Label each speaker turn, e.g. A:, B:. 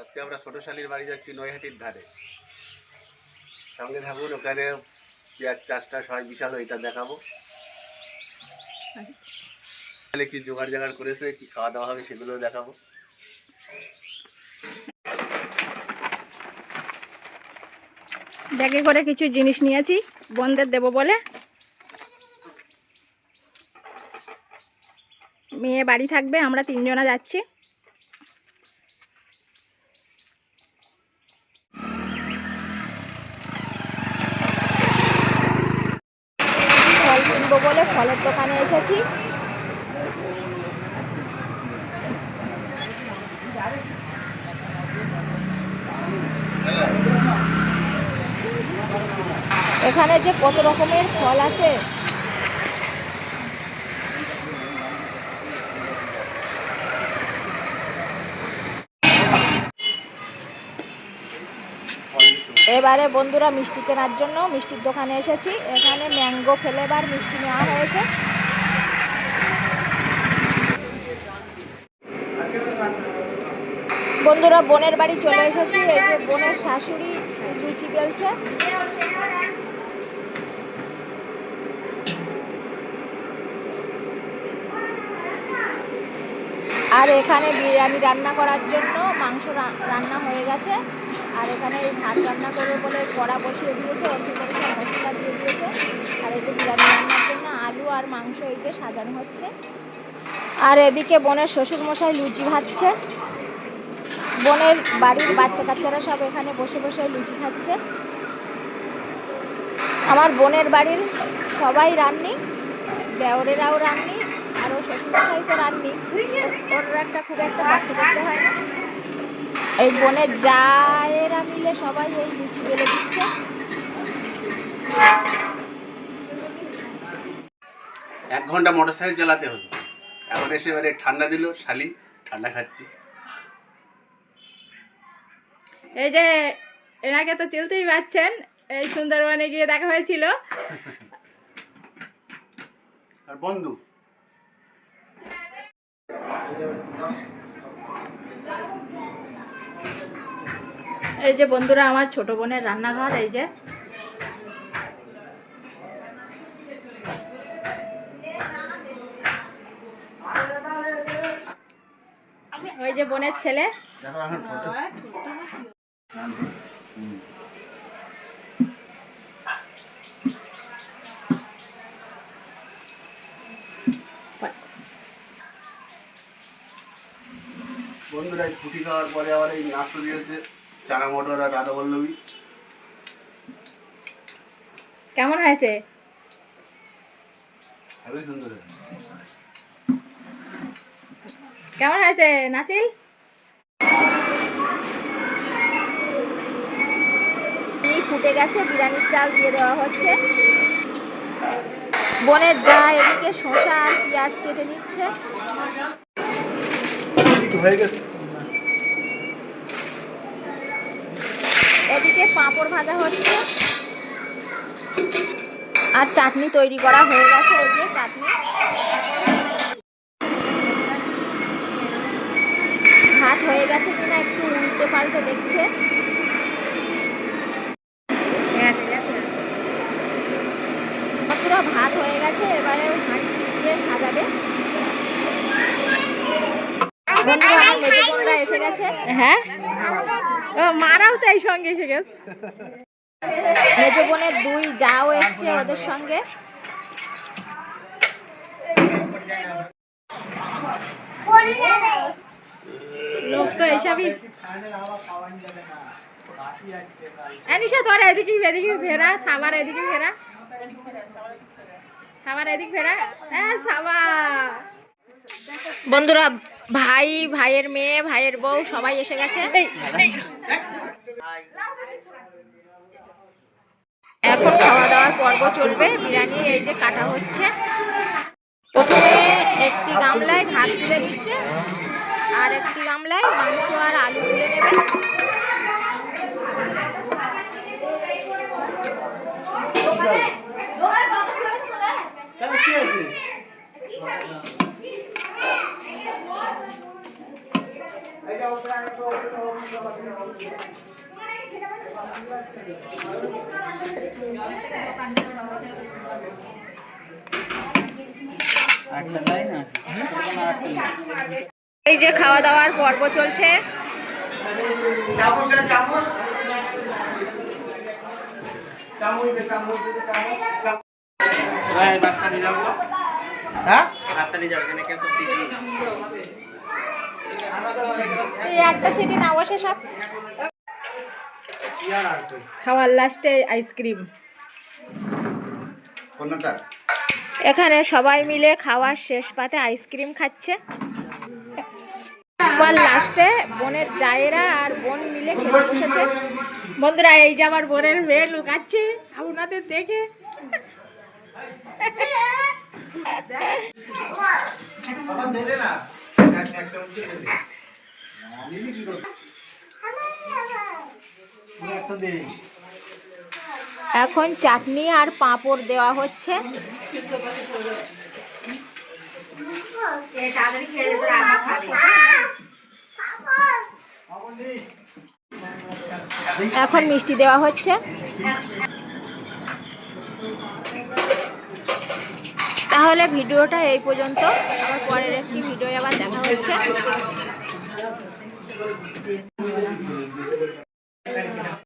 A: আজকে আমরা ছোট শালির বাড়ি যাচ্ছি নৈহাটির ধারে। সঙ্গে থাকুন, ওখানে পেঁয়াজ চাষটা সবাই বিশাল, ওইটা দেখাবো। তাহলে কি জোগাড় জাগাড় করেছে, কি খাওয়া দাওয়া হবে সেগুলো দেখাবো।
B: ব্যাগে করে কিছু জিনিস নিয়েছি বোনদের দেবো বলে। মেয়ে বাড়ি থাকবে, আমরা তিনজনা যাচ্ছি ফল কিনবো বলে ফলের দোকানে এসেছি। এখানে যে কত রকমের ফল আছে এবারে বন্ধুরা মিষ্টি কেনার জন্য মিষ্টির দোকানে এসেছি। এখানে ম্যাঙ্গো ফ্লেভার মিষ্টি নেওয়া হয়েছে। বন্ধুরা, বোনের বাড়ি চলে এসেছি। এই যে বোনের শাশুড়ি লুচি বেলছে। আর এখানে বিরিয়ানি রান্না করার জন্য মাংস রান্না হয়ে গেছে। আর এখানে ভাত রান্না করবে বলে কড়া বসিয়ে দিয়েছে অল্প করে সব মশলা দিয়ে দিয়েছে। আর এই যে বিরিয়ানি রান্নার জন্য আলু আর মাংস এই যে সাজানো হচ্ছে। আর এদিকে বোনের শ্বশুর মশাই লুচি ভাজছে। বোনের বাড়ির বাচ্চা কাচ্চারা সব এখানে বসে বসে লুচি খাচ্ছে। আমার বোনের বাড়ির সবাই রান্নি, দেওরেরাও রান্নি আরও শ্বশুরমশাই তো রান্নি। ওর একটা খুব একটা কষ্ট করতে হয় না। এই বোনের জায়েরা মিলে সবাই এই লুচি বেলে দিচ্ছে।
A: এক ঘণ্টা মোটর সাইকেল চালাতে হলো। এখন এসে এবারে ঠান্ডা দিল শালি ঠান্ডা খাচ্ছি।
B: এই যে এনাকে তো চিনতেই পাচ্ছেন এই সুন্দরবনে গিয়ে দেখা হয়েছিল।
A: আর বন্ধু।
B: এই যে বন্ধুরা, আমার ছোট বোনের রান্নাঘর, এই যে। ওই যে বোনের ছেলে।
A: বন্ধুরা ছুটি খাওয়ার পরে আবার এই নাস্তা দিয়েছে। চানা মটর আর রাধা বল্লবী
B: কেমন হয়েছে?
A: খুবই সুন্দর
B: কেমন হয়েছে নাসিল এই ফুটে গেছে বিরিয়ানির চাল দিয়ে দেওয়া হচ্ছে। বোনের যা এদিকে শসা আর পেঁয়াজ কেটে নিচ্ছে।
A: হয়ে গেছে।
B: এদিকে পাঁপড় ভাজা হচ্ছে। আর চাটনি তৈরি করা হয়ে গেছে, এই যে চাটনি। ভাত হয়ে গেছে কিনা একটু উল্টে পাল্টে দেখছে। পুরো ভাত হয়ে গেছে, এবারে হাঁড়ি দিয়ে সাজাবে। বন্ধুরা মেজো এসে গেছে। হ্যাঁ? মারাও তো এই সঙ্গে এসে গেছে। মেজো বোনের দুই যাও এসছে ওদের সঙ্গে। লোক তো এইসবই অনিশা তোর এদিকে এদিকে ফেরা সাবার এদিকে ফেরা। সাবার এদিকে ফেরা। হ্যাঁ সাবা বন্ধুরা ভাই ভাইয়ের মেয়ে ভাইয়ের বউ সবাই এসে গেছে। এখন খাওয়া দাওয়ার পর্ব চলবে। বিরিয়ানি এই যে কাটা হচ্ছে। প্রথমে একটি গামলায় ভাত তুলে দিচ্ছে আর একটি গামলায় মাংস আর আলু তুলে নেবে
C: না এরকম আর আটটা নেই।
B: এই যে খাওয়া দাওয়ার পর্ব চলছে।
A: হ্যাঁ?
B: একটা সিটি না বসে সব।
A: ইয়ার
B: খাওয়ার লাস্টে আইসক্রিম। এখানে সবাই মিলে খাওয়ার শেষ পাতে আইসক্রিম খাচ্ছে। লাস্টে বোনের জায়েরা আর বোন মিলে খেতে বসেছে। বন্ধুরা এই যে আমার বোনের মেয়ে লুকাচ্ছে আপনাদের দেখে।
A: দেবে না।
B: এখন চাটনি আর পাঁপড় দেওয়া হচ্ছে। এখন মিষ্টি দেওয়া হচ্ছে। তাহলে ভিডিওটা এই পর্যন্ত। আবার পরের একটি ভিডিও আবার দেখা হচ্ছে।